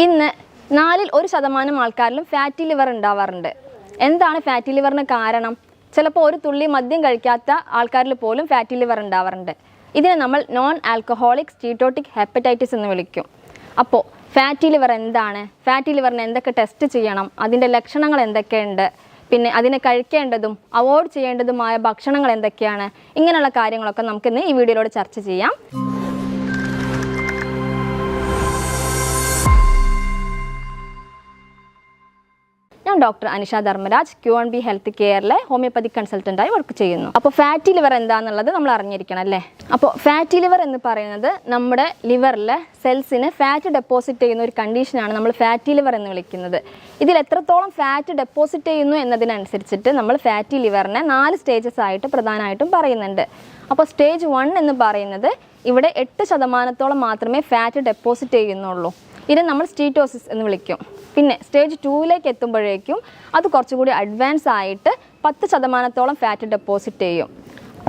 ഇന്ന് നാലിൽ ഒരു ശതമാനം ആൾക്കാരിലും ഫാറ്റി ലിവർ ഉണ്ടാവാറുണ്ട്. എന്താണ് ഫാറ്റി ലിവറിന് കാരണം? ചിലപ്പോൾ ഒരു തുള്ളി മദ്യം കഴിക്കാത്ത ആൾക്കാരിൽ പോലും ഫാറ്റി ലിവർ ഉണ്ടാവാറുണ്ട്. ഇതിനെ നമ്മൾ നോൺ ആൽക്കഹോളിക് സ്റ്റീറ്റോട്ടിക് ഹെപ്പറ്റൈറ്റിസ് എന്ന് വിളിക്കും. അപ്പോൾ ഫാറ്റി ലിവർ എന്താണ്? ഫാറ്റി ലിവറിന് എന്തൊക്കെ ടെസ്റ്റ് ചെയ്യണം? അതിന്റെ ലക്ഷണങ്ങൾ എന്തൊക്കെയുണ്ട്? പിന്നെ അതിനെ കഴിക്കേണ്ടതും അവോയ്ഡ് ചെയ്യേണ്ടതുമായ ഭക്ഷണങ്ങൾ എന്തൊക്കെയാണ്? ഇങ്ങനെയുള്ള കാര്യങ്ങളൊക്കെ നമുക്കിന്ന് ഈ വീഡിയോയിലൂടെ ചർച്ച ചെയ്യാം. ഡോക്ടർ അനിഷ ധർമ്മരാജ് ക്യു ആൺ ബി ഹെൽത്ത് കെയറിലെ ഹോമിയോപ്പതി കൺസൾട്ടന്റായി വർക്ക് ചെയ്യുന്നു. അപ്പോൾ ഫാറ്റി ലിവർ എന്താണെന്നുള്ളത് നമ്മൾ അറിഞ്ഞിരിക്കണം അല്ലേ? അപ്പോൾ ഫാറ്റി ലിവർ എന്ന് പറയുന്നത് നമ്മുടെ ലിവറിലെ സെൽസിന് ഫാറ്റ് ഡെപ്പോസിറ്റ് ചെയ്യുന്ന ഒരു കണ്ടീഷനാണ് നമ്മൾ ഫാറ്റി ലിവർ എന്ന് വിളിക്കുന്നത്. ഇതിൽ എത്രത്തോളം ഫാറ്റ് ഡെപ്പോസിറ്റ് ചെയ്യുന്നു എന്നതിനനുസരിച്ചിട്ട് നമ്മൾ ഫാറ്റി ലിവറിനെ നാല് സ്റ്റേജസ് ആയിട്ട് പ്രധാനമായിട്ടും പറയുന്നുണ്ട്. അപ്പോൾ സ്റ്റേജ് വൺ എന്ന് പറയുന്നത് ഇവിടെ എട്ട് ശതമാനത്തോളം മാത്രമേ ഫാറ്റ് ഡെപ്പോസിറ്റ് ചെയ്യുന്നുള്ളൂ. ഇതിനെ നമ്മൾ സ്റ്റീറ്റോസിസ് എന്ന് വിളിക്കും. പിന്നെ സ്റ്റേജ് ടൂവിലേക്ക് എത്തുമ്പോഴേക്കും അത് കുറച്ചുകൂടി അഡ്വാൻസ് ആയിട്ട് പത്ത് ശതമാനത്തോളം ഫാറ്റ് ഡെപ്പോസിറ്റ് ചെയ്യും.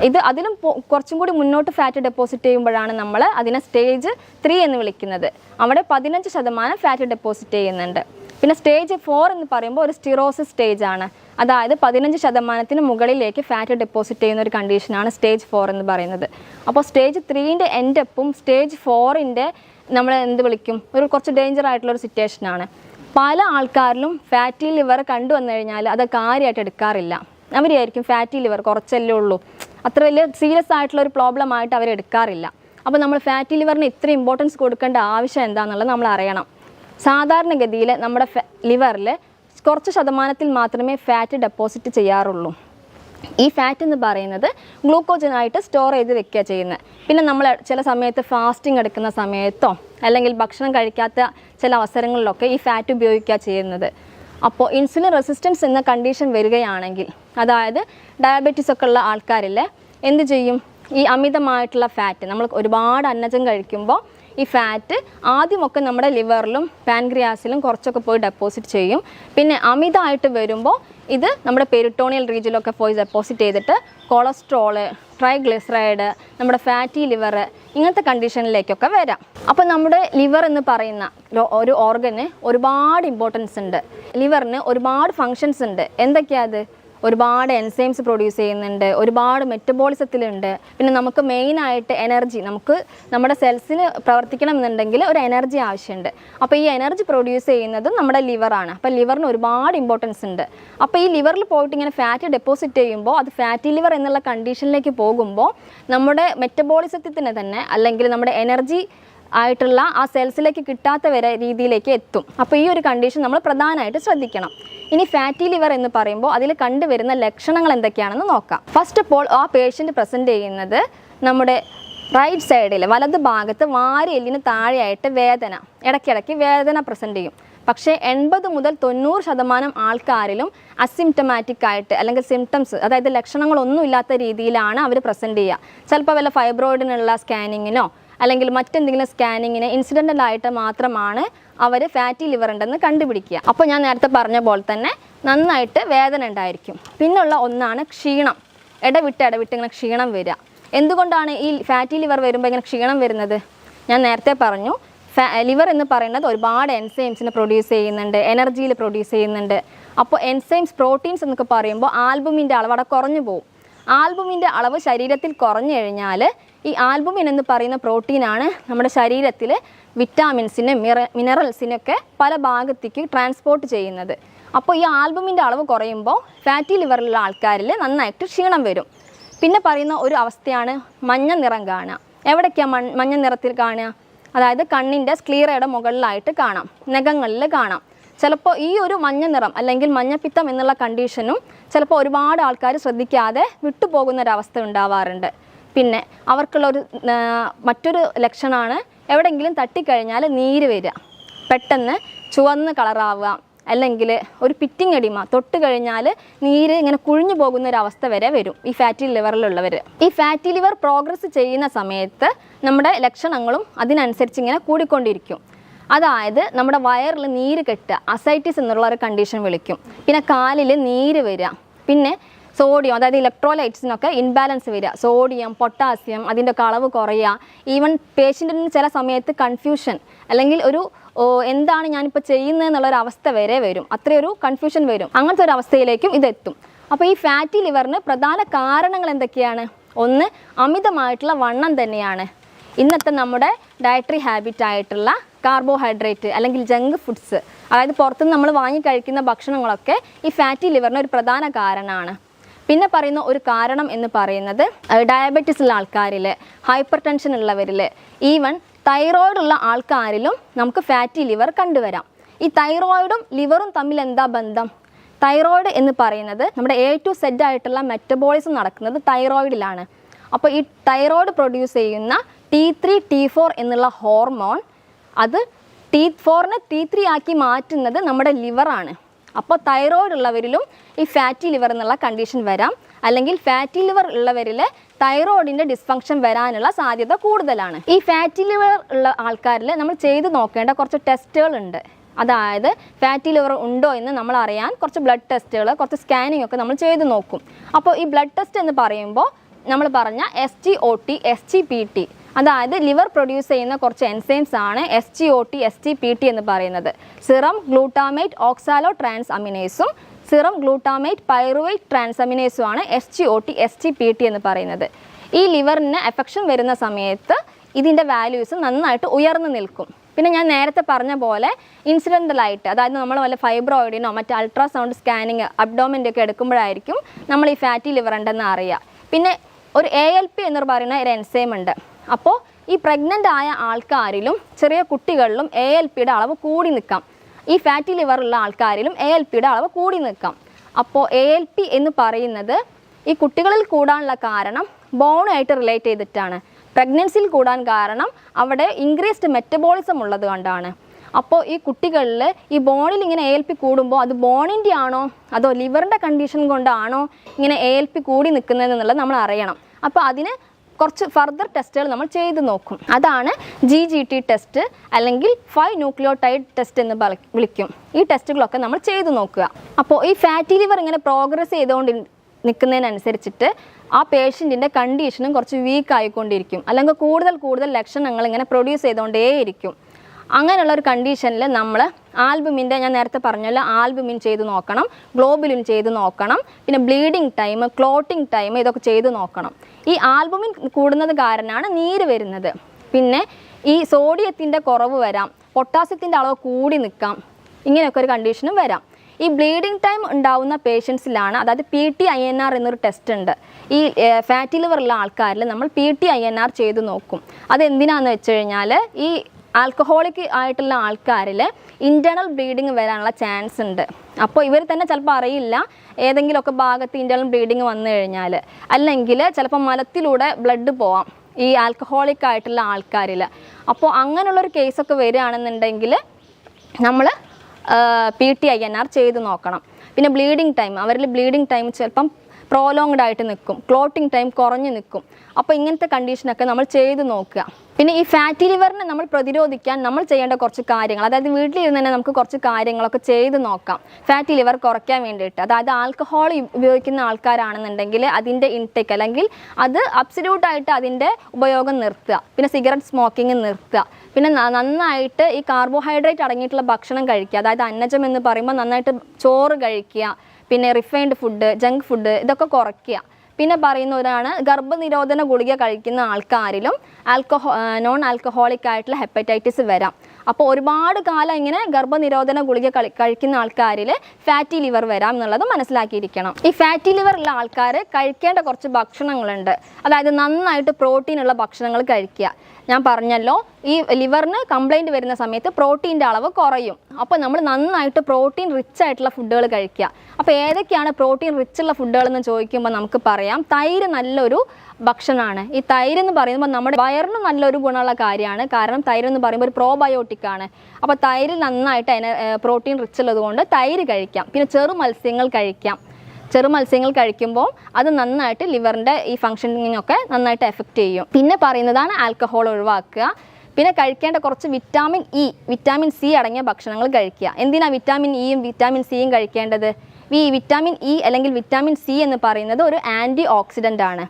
ഇത് അതിലും കുറച്ചും കൂടി മുന്നോട്ട് ഫാറ്റ് ഡെപ്പോസിറ്റ് ചെയ്യുമ്പോഴാണ് നമ്മൾ അതിനെ സ്റ്റേജ് ത്രീ എന്ന് വിളിക്കുന്നത്. അവിടെ പതിനഞ്ച് ശതമാനം ഫാറ്റ് ഡെപ്പോസിറ്റ് ചെയ്യുന്നുണ്ട്. പിന്നെ സ്റ്റേജ് ഫോർ എന്ന് പറയുമ്പോൾ ഒരു സ്റ്റിറോസിസ് സ്റ്റേജ് ആണ്. അതായത് പതിനഞ്ച് ശതമാനത്തിന് മുകളിലേക്ക് ഫാറ്റ് ഡെപ്പോസിറ്റ് ചെയ്യുന്ന ഒരു കണ്ടീഷനാണ് സ്റ്റേജ് ഫോർ എന്ന് പറയുന്നത്. അപ്പോൾ സ്റ്റേജ് ത്രീന്റെ എൻഡപ്പും സ്റ്റേജ് ഫോറിന്റെ നമ്മൾ എന്ത് വിളിക്കും? ഒരു കുറച്ച് ഡേഞ്ചർ ആയിട്ടുള്ള ഒരു സിറ്റുവേഷൻ ആണ്. പല ആൾക്കാരിലും ഫാറ്റി ലിവർ കണ്ടു വന്നു കഴിഞ്ഞാൽ അത് കാര്യമായിട്ട് എടുക്കാറില്ല. അവരെയായിരിക്കും ഫാറ്റി ലിവർ കുറച്ചല്ലേ ഉള്ളൂ. അത്ര വലിയ സീരിയസ് ആയിട്ടുള്ള ഒരു പ്രോബ്ലം ആയിട്ട് അവരെടുക്കാറില്ല അപ്പോൾ നമ്മൾ ഫാറ്റി ലിവറിന് ഇത്ര ഇമ്പോർട്ടൻസ് കൊടുക്കേണ്ട ആവശ്യം എന്താണെന്നുള്ളത് നമ്മൾ അറിയണം. സാധാരണഗതിയിൽ നമ്മുടെ ലിവറിൽ കുറച്ച് ശതമാനത്തിൽ മാത്രമേ ഫാറ്റ് ഡെപ്പോസിറ്റ് ചെയ്യാറുള്ളൂ. ഈ ഫാറ്റ് എന്ന് പറയുന്നത് ഗ്ലൂക്കോജനായിട്ട് സ്റ്റോർ ചെയ്ത് വെക്കുക ചെയ്യുന്നത് പിന്നെ നമ്മൾ ചില സമയത്ത് ഫാസ്റ്റിംഗ് എടുക്കുന്ന സമയത്തോ അല്ലെങ്കിൽ ഭക്ഷണം കഴിക്കാത്ത ചില അവസരങ്ങളിലൊക്കെ ഈ ഫാറ്റ് ഉപയോഗിക്കുക ചെയ്യുന്നത്. അപ്പോൾ ഇൻസുലിൻ റെസിസ്റ്റൻസ് എന്ന കണ്ടീഷൻ വരികയാണെങ്കിൽ അതായത് ഡയബറ്റീസ് ഒക്കെ ഉള്ള ആൾക്കാരിൽ എന്ത് ചെയ്യും? ഈ അമിതമായിട്ടുള്ള ഫാറ്റ് നമ്മൾ ഒരുപാട് അന്നജം കഴിക്കുമ്പോൾ ഈ ഫാറ്റ് ആദ്യമൊക്കെ നമ്മുടെ ലിവറിലും പാൻക്രിയാസിലും കുറച്ചൊക്കെ പോയി ഡെപ്പോസിറ്റ് ചെയ്യും. പിന്നെ അമിതമായിട്ട് വരുമ്പോൾ ഇത് നമ്മുടെ പെരിട്ടോണിയൽ റീജിയലൊക്കെ പോയി ഡെപ്പോസിറ്റ് ചെയ്തിട്ട് കൊളസ്ട്രോൾ ട്രൈഗ്ലിസറൈഡ് നമ്മുടെ ഫാറ്റി ലിവർ ഇങ്ങനത്തെ കണ്ടീഷനിലേക്കൊക്കെ വരാം. അപ്പോൾ നമ്മുടെ ലിവർ എന്ന് പറയുന്ന ഒരു ഓർഗന് ഒരുപാട് ഇമ്പോർട്ടൻസ് ഉണ്ട്. ലിവറിന് ഒരുപാട് ഫങ്ഷൻസ് ഉണ്ട്. എന്തൊക്കെയാണ് അത്? ഒരുപാട് എൻസൈംസ് പ്രൊഡ്യൂസ് ചെയ്യുന്നുണ്ട് ഒരുപാട് മെറ്റബോളിസത്തിലുണ്ട് പിന്നെ നമുക്ക് മെയിനായിട്ട് എനർജി നമുക്ക് നമ്മുടെ സെൽസിന് പ്രവർത്തിക്കണം എന്നുണ്ടെങ്കിൽ ഒരു എനർജി ആവശ്യമുണ്ട്. അപ്പോൾ ഈ എനർജി പ്രൊഡ്യൂസ് ചെയ്യുന്നത് നമ്മുടെ ലിവറാണ് അപ്പോൾ ലിവറിന് ഒരുപാട് ഇമ്പോർട്ടൻസ് ഉണ്ട്. അപ്പോൾ ഈ ലിവറിൽ പോയിട്ട് ഇങ്ങനെ ഫാറ്റ് ഡെപ്പോസിറ്റ് ചെയ്യുമ്പോൾ അത് ഫാറ്റി ലിവർ എന്നുള്ള കണ്ടീഷനിലേക്ക് പോകുമ്പോൾ നമ്മുടെ മെറ്റബോളിസത്തിന് തന്നെ അല്ലെങ്കിൽ നമ്മുടെ എനർജി ആയിട്ടുള്ള ആ സെൽസിലേക്ക് കിട്ടാത്ത വരെ രീതിയിലേക്ക് എത്തും. അപ്പോൾ ഈ ഒരു കണ്ടീഷൻ നമ്മൾ പ്രധാനമായിട്ട് ശ്രദ്ധിക്കണം. ഇനി ഫാറ്റി ലിവർ എന്ന് പറയുമ്പോൾ അതിൽ കണ്ടുവരുന്ന ലക്ഷണങ്ങൾ എന്തൊക്കെയാണെന്ന് നോക്കാം. ഫസ്റ്റ് ഓഫ് ഓൾ ആ പേഷ്യന്റ് പ്രസന്റ് ചെയ്യുന്നത് നമ്മുടെ റൈറ്റ് സൈഡിൽ വലത് ഭാഗത്ത് വാരി എല്ലിന് താഴെയായിട്ട് വേദന ഇടയ്ക്കിടയ്ക്ക് വേദന പ്രസന്റ് ചെയ്യും. പക്ഷേ എൺപത് മുതൽ തൊണ്ണൂറ് ശതമാനം ആൾക്കാരിലും അസിംറ്റമാറ്റിക് ആയിട്ട് അല്ലെങ്കിൽ സിംറ്റംസ് അതായത് ലക്ഷണങ്ങളൊന്നും ഇല്ലാത്ത രീതിയിലാണ് അവർ പ്രസന്റ് ചെയ്യുക. ചിലപ്പോൾ വല്ല ഫൈബ്രോയിഡിനുള്ള സ്കാനിങ്ങിനോ അല്ലെങ്കിൽ മറ്റെന്തെങ്കിലും സ്കാനിങ്ങിന് ഇൻസിഡന്റൽ ആയിട്ട് മാത്രമാണ് അവർ ഫാറ്റി ലിവർ ഉണ്ടെന്ന് കണ്ടുപിടിക്കുക. അപ്പോൾ ഞാൻ നേരത്തെ പറഞ്ഞ പോലെ തന്നെ നന്നായിട്ട് വേദന ഉണ്ടായിരിക്കും. പിന്നുള്ള ഒന്നാണ് ക്ഷീണം. ഇടവിട്ട് ഇടവിട്ട് ഇങ്ങനെ ക്ഷീണം വരിക. എന്തുകൊണ്ടാണ് ഈ ഫാറ്റി ലിവർ വരുമ്പോൾ ഇങ്ങനെ ക്ഷീണം വരുന്നത്? ഞാൻ നേരത്തെ പറഞ്ഞു ലിവർ എന്ന് പറയുന്നത് ഒരുപാട് എൻസൈംസിനെ പ്രൊഡ്യൂസ് ചെയ്യുന്നുണ്ട് എനർജിയിൽ പ്രൊഡ്യൂസ് ചെയ്യുന്നുണ്ട്. അപ്പോൾ എൻസൈംസ് പ്രോട്ടീൻസ് എന്നൊക്കെ പറയുമ്പോൾ ആൽബുമിന്റെ അളവ് അവിടെ കുറഞ്ഞു പോകും. ആൽബുമിന്റെ അളവ് ശരീരത്തിൽ കുറഞ്ഞു കഴിഞ്ഞാൽ ഈ ആൽബുമിൻ എന്ന് പറയുന്ന പ്രോട്ടീനാണ് നമ്മുടെ ശരീരത്തിൽ വിറ്റാമിൻസിനെ മിറ മിനറൽസിനൊക്കെ പല ഭാഗത്തേക്ക് ട്രാൻസ്പോർട്ട് ചെയ്യുന്നത്. അപ്പോൾ ഈ ആൽബുമിന്റെ അളവ് കുറയുമ്പോൾ ഫാറ്റി ലിവറിലുള്ള ആൾക്കാരിൽ നന്നായിട്ട് ക്ഷീണം വരും. പിന്നെ പറയുന്ന ഒരു അവസ്ഥയാണ് മഞ്ഞ നിറം കാണുക. എവിടേക്കാണ് മഞ്ഞ നിറത്തിൽ കാണുക? അതായത് കണ്ണിന്റെ സ്ക്ലീറയുടെ മുകളിലായിട്ട് കാണാം നഖങ്ങളിൽ കാണാം. ചിലപ്പോൾ ഈ ഒരു മഞ്ഞ നിറം അല്ലെങ്കിൽ മഞ്ഞപ്പിത്തം എന്നുള്ള കണ്ടീഷനും ചിലപ്പോൾ ഒരുപാട് ആൾക്കാർ ശ്രദ്ധിക്കാതെ വിട്ടുപോകുന്ന ഒരവസ്ഥ ഉണ്ടാവാറുണ്ട്. പിന്നെ അവർക്കുള്ള ഒരു മറ്റൊരു ലക്ഷണമാണ് എവിടെയെങ്കിലും തട്ടിക്കഴിഞ്ഞാൽ നീര് വരിക. പെട്ടെന്ന് ചുവന്ന് കളറാവുക. അല്ലെങ്കിൽ ഒരു പിറ്റിങ് അടിമ തൊട്ട് കഴിഞ്ഞാൽ നീര് ഇങ്ങനെ കുഴിഞ്ഞു പോകുന്ന ഒരു അവസ്ഥ വരെ വരും ഈ ഫാറ്റി ലിവറിലുള്ളവർ ഈ ഫാറ്റി ലിവർ പ്രോഗ്രസ് ചെയ്യുന്ന സമയത്ത് നമ്മുടെ ലക്ഷണങ്ങളും അതിനനുസരിച്ച് ഇങ്ങനെ കൂടിക്കൊണ്ടിരിക്കും. അതായത് നമ്മുടെ വയറിൽ നീര് കെട്ടുക അസൈറ്റിസ് എന്നുള്ള ഒരു കണ്ടീഷൻ വിളിക്കും. പിന്നെ കാലിൽ നീര് വരിക. പിന്നെ സോഡിയം അതായത് ഇലക്ട്രോലൈറ്റ്സിനൊക്കെ ഇൻബാലൻസ് വരിക. സോഡിയം പൊട്ടാസ്യം അതിന്റെ ഒക്കെ അളവ് കുറയുക. ഈവൻ പേഷ്യന്റിന് ചില സമയത്ത് കൺഫ്യൂഷൻ അല്ലെങ്കിൽ ഒരു എന്താണ് ഞാനിപ്പോൾ ചെയ്യുന്നത് എന്നുള്ളൊരു അവസ്ഥ വരെ വരും. അത്രയൊരു കൺഫ്യൂഷൻ വരും. അങ്ങനത്തെ ഒരു അവസ്ഥയിലേക്കും ഇതെത്തും അപ്പോൾ ഈ ഫാറ്റി ലിവറിന് പ്രധാന കാരണങ്ങൾ എന്തൊക്കെയാണ്? ഒന്ന് അമിതമായിട്ടുള്ള വണ്ണം തന്നെയാണ്. ഇന്നത്തെ നമ്മുടെ ഡയറ്ററി ഹാബിറ്റ് ആയിട്ടുള്ള കാർബോഹൈഡ്രേറ്റ് അല്ലെങ്കിൽ ജങ്ക് ഫുഡ്സ് അതായത് പുറത്തുനിന്ന് നമ്മൾ വാങ്ങി കഴിക്കുന്ന ഭക്ഷണങ്ങളൊക്കെ ഈ ഫാറ്റി ലിവറിന് ഒരു പ്രധാന കാരണമാണ്. പിന്നെ പറയുന്ന ഒരു കാരണം എന്ന് പറയുന്നത് ഡയബറ്റിസ് ഉള്ള ആൾക്കാരിൽ ഹൈപ്പർ ടെൻഷൻ ഉള്ളവരിൽ ഈവൻ തൈറോയിഡ് ഉള്ള ആൾക്കാരിലും നമുക്ക് ഫാറ്റി ലിവർ കണ്ടുവരാം. ഈ തൈറോയിഡും ലിവറും തമ്മിൽ എന്താ ബന്ധം? തൈറോയിഡ് എന്ന് പറയുന്നത് നമ്മുടെ എ ടു സെഡ് ആയിട്ടുള്ള മെറ്റബോളിസം നടക്കുന്നത് തൈറോയിഡിലാണ് അപ്പോൾ ഈ തൈറോയിഡ് പ്രൊഡ്യൂസ് ചെയ്യുന്ന ടി ത്രീ ടി ഫോർ എന്നുള്ള ഹോർമോൺ അത് ടി ഫോറിനെ ടി ത്രീ ആക്കി മാറ്റുന്നത് നമ്മുടെ ലിവറാണ് അപ്പോൾ തൈറോയിഡ് ഉള്ളവരിലും ഈ ഫാറ്റി ലിവർ എന്നുള്ള കണ്ടീഷൻ വരാം. അല്ലെങ്കിൽ ഫാറ്റി ലിവർ ഉള്ളവരിൽ തൈറോയിഡിന്റെ ഡിസ്ഫങ്ഷൻ വരാനുള്ള സാധ്യത കൂടുതലാണ്. ഈ ഫാറ്റി ലിവർ ഉള്ള ആൾക്കാരിൽ നമ്മൾ ചെയ്ത് നോക്കേണ്ട കുറച്ച് ടെസ്റ്റുകൾ ഉണ്ട് അതായത് ഫാറ്റി ലിവർ ഉണ്ടോ എന്ന് നമ്മൾ അറിയാൻ കുറച്ച് ബ്ലഡ് ടെസ്റ്റുകൾ കുറച്ച് സ്കാനിങ് ഒക്കെ നമ്മൾ ചെയ്ത് നോക്കും. അപ്പോൾ ഈ ബ്ലഡ് ടെസ്റ്റ് എന്ന് പറയുമ്പോൾ നമ്മൾ പറഞ്ഞ S G O T S G P T അതായത് ലിവർ പ്രൊഡ്യൂസ് ചെയ്യുന്ന കുറച്ച് എൻസൈംസ് ആണ് S G O T S T P T എന്ന് പറയുന്നത്. സിറം ഗ്ലൂട്ടാമേറ്റ് ഓക്സാലോ ട്രാൻസ് അമിനേസും സിറം ഗ്ലൂട്ടാമേറ്റ് പൈറുവേറ്റ് ട്രാൻസ് അമിനേസും ആണ് S G O T S T P T എന്ന് പറയുന്നത്. ഈ ലിവറിന് എഫക്ഷൻ വരുന്ന സമയത്ത് ഇതിന്റെ വാല്യൂസ് നന്നായിട്ട് ഉയർന്നു നിൽക്കും. പിന്നെ ഞാൻ നേരത്തെ പറഞ്ഞ പോലെ ഇൻസിഡന്റലായിട്ട് അതായത് നമ്മൾ വല്ല ഫൈബ്രോയിഡിനോ മറ്റ് അൾട്രാസൗണ്ട് സ്കാനിങ് അബ്ഡോമിന്റെ ഒക്കെ എടുക്കുമ്പോഴായിരിക്കും നമ്മൾ ഈ ഫാറ്റി ലിവർ ഉണ്ടെന്ന് അറിയുക. പിന്നെ ഒരു എ എൽ പി എന്ന് പറയുന്ന ഒരു എൻസൈം ഉണ്ട്. അപ്പോൾ ഈ പ്രഗ്നന്റ് ആയ ആൾക്കാരിലും ചെറിയ കുട്ടികളിലും എ എൽ പിയുടെ അളവ് കൂടി നിൽക്കാം. ഈ ഫാറ്റി ലിവർ ഉള്ള ആൾക്കാരിലും എ എൽ പിയുടെ അളവ് കൂടി നിൽക്കാം. അപ്പോൾ എ എൽ പി എന്ന് പറയുന്നത് ഈ കുട്ടികളിൽ കൂടാനുള്ള കാരണം ബോണുമായിട്ട് റിലേറ്റ് ചെയ്തിട്ടാണ്. പ്രഗ്നൻസിയിൽ കൂടാൻ കാരണം അവിടെ ഇൻക്രീസ്ഡ് മെറ്റബോളിസം ഉള്ളത് കൊണ്ടാണ്. അപ്പോൾ ഈ കുട്ടികളിൽ ഈ ബോണിൽ ഇങ്ങനെ എ എൽ പി കൂടുമ്പോൾ അത് ബോണിന്റെ ആണോ? അതോ ലിവറിന്റെ കണ്ടീഷൻ കൊണ്ടാണോ ഇങ്ങനെ എ എൽ പി കൂടി നിൽക്കുന്നത് എന്നുള്ളത് നമ്മൾ അറിയണം. അപ്പോൾ അതിന് കുറച്ച് ഫർദർ ടെസ്റ്റുകൾ നമ്മൾ ചെയ്ത് നോക്കും. അതാണ് ജി ജി ടി ടെസ്റ്റ് അല്ലെങ്കിൽ ഫൈവ് ന്യൂക്ലിയോടൈഡ് ടെസ്റ്റ് എന്ന് വിളിക്കും. ഈ ടെസ്റ്റുകളൊക്കെ നമ്മൾ ചെയ്ത് നോക്കുക. അപ്പോൾ ഈ ഫാറ്റി ലിവർ ഇങ്ങനെ പ്രോഗ്രസ് ചെയ്തുകൊണ്ട് നിൽക്കുന്നതിനനുസരിച്ചിട്ട് ആ പേഷ്യന്റിന്റെ കണ്ടീഷനും കുറച്ച് വീക്ക് ആയിക്കൊണ്ടിരിക്കും. അല്ലെങ്കിൽ കൂടുതൽ കൂടുതൽ ലക്ഷണങ്ങൾ ഇങ്ങനെ പ്രൊഡ്യൂസ് ചെയ്തുകൊണ്ടേയിരിക്കും. അങ്ങനെയുള്ള ഒരു കണ്ടീഷനിൽ നമ്മൾ ആൽബുമിന്റെ ഞാൻ നേരത്തെ പറഞ്ഞല്ലോ ആൽബുമിൻ ചെയ്ത് നോക്കണം ഗ്ലോബുലിൻ ചെയ്ത് നോക്കണം പിന്നെ ബ്ലീഡിങ് ടൈം ക്ലോട്ടിങ് ടൈം ഇതൊക്കെ ചെയ്ത് നോക്കണം. ഈ ആൽബുമിൻ കൂടുന്നത് കാരണമാണ് നീര് വരുന്നത്. പിന്നെ ഈ സോഡിയത്തിന്റെ കുറവ് വരാം പൊട്ടാസ്യത്തിന്റെ അളവ് കൂടി നിൽക്കാം ഇങ്ങനെയൊക്കെ ഒരു കണ്ടീഷനും വരാം. ഈ ബ്ലീഡിങ് ടൈം ഉണ്ടാവുന്ന പേഷ്യൻസിലാണ് അതായത് P T I N R എന്നൊരു ടെസ്റ്റ് ഉണ്ട്. ഈ ഫാറ്റി ലിവറുള്ള ആൾക്കാരിൽ നമ്മൾ P T I N R ചെയ്ത് നോക്കും. അതെന്തിനാന്ന് വെച്ച് കഴിഞ്ഞാൽ ഈ ആൽക്കഹോളിക് ആയിട്ടുള്ള ആൾക്കാരിൽ ഇന്റേർണൽ ബ്ലീഡിങ് വരാനുള്ള ചാൻസ് ഉണ്ട്. അപ്പോൾ ഇവർ തന്നെ ചിലപ്പോൾ അറിയില്ല ഏതെങ്കിലുമൊക്കെ ഭാഗത്ത് ഇന്റേർണൽ ബ്ലീഡിങ് വന്നു കഴിഞ്ഞാൽ. അല്ലെങ്കിൽ ചിലപ്പോൾ മലത്തിലൂടെ ബ്ലഡ് പോവാം ഈ ആൽക്കഹോളിക് ആയിട്ടുള്ള ആൾക്കാരിൽ. അപ്പോൾ അങ്ങനെയുള്ളൊരു കേസൊക്കെ വരികയാണെന്നുണ്ടെങ്കിൽ നമ്മൾ P T I N R ചെയ്ത് നോക്കണം. പിന്നെ ബ്ലീഡിങ് ടൈം അവരിൽ ബ്ലീഡിങ് ടൈം ചിലപ്പം പ്രോലോങ്ഡ് ആയിട്ട് നിൽക്കും. ക്ലോട്ടിങ് ടൈം കുറഞ്ഞ് നിൽക്കും. അപ്പോൾ ഇങ്ങനത്തെ കണ്ടീഷനൊക്കെ നമ്മൾ ചെയ്ത് നോക്കുക. പിന്നെ ഈ ഫാറ്റി ലിവറിനെ നമ്മൾ പ്രതിരോധിക്കാൻ നമ്മൾ ചെയ്യേണ്ട കുറച്ച് കാര്യങ്ങൾ അതായത് വീട്ടിലിരുന്ന് തന്നെ നമുക്ക് കുറച്ച് കാര്യങ്ങളൊക്കെ ചെയ്ത് നോക്കാം. ഫാറ്റി ലിവർ കുറയ്ക്കാൻ വേണ്ടിയിട്ട്. അതായത് ആൽക്കഹോൾ ഉപയോഗിക്കുന്ന ആൾക്കാരാണെന്നുണ്ടെങ്കിൽ അതിന്റെ ഇൻടേക്ക് അല്ലെങ്കിൽ അത് അബ്സല്യൂട്ടായിട്ട് അതിന്റെ ഉപയോഗം നിർത്തുക. പിന്നെ സിഗരറ്റ് സ്മോക്കിംഗ് നിർത്തുക. പിന്നെ നന്നായിട്ട് ഈ കാർബോഹൈഡ്രേറ്റ് അടങ്ങിയിട്ടുള്ള ഭക്ഷണം കഴിക്കുക. അതായത് അന്നജം എന്ന് പറയുമ്പോൾ നന്നായിട്ട് ചോറ് കഴിക്കുക. പിന്നെ റിഫൈൻഡ് ഫുഡ് ജങ്ക് ഫുഡ് ഇതൊക്കെ കുറയ്ക്കുക. പിന്നെ പറയുന്നവരാണ് ഗർഭനിരോധന ഗുളിക കഴിക്കുന്ന ആൾക്കാരിലും ആൽക്കഹോ നോൺ ആൽക്കഹോളിക് ആയിട്ടുള്ള ഹെപ്പറ്റൈറ്റിസ് വരാം. അപ്പോൾ ഒരുപാട് കാലം ഇങ്ങനെ ഗർഭനിരോധന ഗുളിക കഴിക്കുന്ന ആൾക്കാരിൽ ഫാറ്റി ലിവർ വരാം എന്നുള്ളത് മനസ്സിലാക്കിയിരിക്കണം. ഈ ഫാറ്റി ലിവർ ഉള്ള ആൾക്കാർ കഴിക്കേണ്ട കുറച്ച് ഭക്ഷണങ്ങളുണ്ട്. അതായത് നന്നായിട്ട് പ്രോട്ടീൻ ഉള്ള ഭക്ഷണങ്ങൾ കഴിക്കുക. ഞാൻ പറഞ്ഞല്ലോ ഈ ലിവറിന് കംപ്ലൈന്റ് വരുന്ന സമയത്ത് പ്രോട്ടീന്റെ അളവ് കുറയും. അപ്പോൾ നമ്മൾ നന്നായിട്ട് പ്രോട്ടീൻ റിച്ച് ആയിട്ടുള്ള ഫുഡുകൾ കഴിക്കുക. അപ്പോൾ ഏതൊക്കെയാണ് പ്രോട്ടീൻ റിച്ച് ഉള്ള ഫുഡുകൾ എന്ന് ചോദിക്കുമ്പോൾ നമുക്ക് പറയാം. തൈര് നല്ലൊരു ഭക്ഷണമാണ്. ഈ തൈര് എന്ന് പറയുമ്പോൾ നമ്മുടെ വയറിന് നല്ലൊരു ഗുണമുള്ള കാര്യമാണ്. കാരണം തൈര് എന്ന് പറയുമ്പോൾ ഒരു പ്രോബയോട്ടിക് ആണ്. അപ്പോൾ തൈര് നന്നായിട്ട് അതിന് പ്രോട്ടീൻ റിച്ച് ഉള്ളതുകൊണ്ട് തൈര് കഴിക്കാം. പിന്നെ ചെറു മത്സ്യങ്ങൾ കഴിക്കാം. ചെറു മത്സ്യങ്ങൾ കഴിക്കുമ്പോൾ അത് നന്നായിട്ട് ലിവറിന്റെ ഈ ഫങ്ഷനിങ്ങൊക്കെ നന്നായിട്ട് എഫക്റ്റ് ചെയ്യും. പിന്നെ പറയുന്നതാണ് ആൽക്കഹോൾ ഒഴിവാക്കുക. പിന്നെ കഴിക്കേണ്ട കുറച്ച് വിറ്റാമിൻ ഇ വിറ്റാമിൻ സി അടങ്ങിയ ഭക്ഷണങ്ങൾ കഴിക്കുക. എന്തിനാണ് വിറ്റാമിൻ ഇയും വിറ്റാമിൻ സിയും കഴിക്കേണ്ടത്? ഈ വിറ്റാമിൻ ഇ അല്ലെങ്കിൽ വിറ്റാമിൻ സി എന്ന് പറയുന്നത് ഒരു ആന്റി ഓക്സിഡന്റ് ആണ്.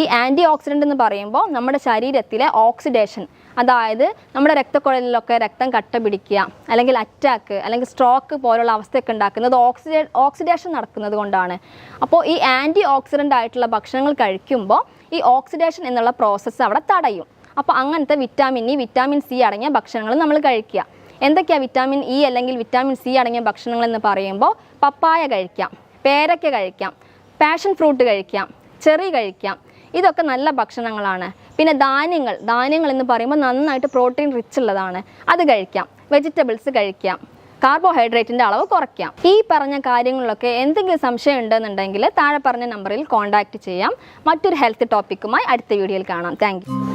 ഈ ആന്റി ഓക്സിഡന്റ് എന്ന് പറയുമ്പോൾ നമ്മുടെ ശരീരത്തിലെ ഓക്സിഡേഷൻ അതായത് നമ്മുടെ രക്തക്കുഴലിലൊക്കെ രക്തം കട്ട പിടിക്കുക അല്ലെങ്കിൽ അറ്റാക്ക് അല്ലെങ്കിൽ സ്ട്രോക്ക് പോലുള്ള അവസ്ഥയൊക്കെ ഉണ്ടാക്കുന്നത് ഓക്സിഡേ ഓക്സിഡേഷൻ നടക്കുന്നത് കൊണ്ടാണ്. അപ്പോൾ ഈ ആന്റി ഓക്സിഡന്റ് ആയിട്ടുള്ള ഭക്ഷണങ്ങൾ കഴിക്കുമ്പോൾ ഈ ഓക്സിഡേഷൻ എന്നുള്ള പ്രോസസ്സ് അവിടെ തടയും. അപ്പോൾ അങ്ങനത്തെ വിറ്റാമിൻ ഇ വിറ്റാമിൻ സി അടങ്ങിയ ഭക്ഷണങ്ങൾ നമ്മൾ കഴിക്കുക. എന്തൊക്കെയാണ് വിറ്റാമിൻ ഇ അല്ലെങ്കിൽ വിറ്റാമിൻ സി അടങ്ങിയ ഭക്ഷണങ്ങൾ എന്ന് പറയുമ്പോൾ പപ്പായ കഴിക്കാം പേരയ്ക്ക കഴിക്കാം പാഷൻ ഫ്രൂട്ട് കഴിക്കാം ചെറി കഴിക്കാം. ഇതൊക്കെ നല്ല ഭക്ഷണങ്ങളാണ്. പിന്നെ ധാന്യങ്ങൾ ധാന്യങ്ങൾ എന്ന് പറയുമ്പോൾ നന്നായിട്ട് പ്രോട്ടീൻ റിച്ച് ഉള്ളതാണ്. അത് കഴിക്കാം വെജിറ്റബിൾസ് കഴിക്കാം കാർബോഹൈഡ്രേറ്റിന്റെ അളവ് കുറയ്ക്കാം. ഈ പറഞ്ഞ കാര്യങ്ങളിലൊക്കെ എന്തെങ്കിലും സംശയം ഉണ്ടെന്നുണ്ടെങ്കിൽ താഴെ പറഞ്ഞ നമ്പറിൽ കോൺടാക്റ്റ് ചെയ്യാം. മറ്റൊരു ഹെൽത്ത് ടോപ്പിക്കുമായി അടുത്ത വീഡിയോയിൽ കാണാം. താങ്ക്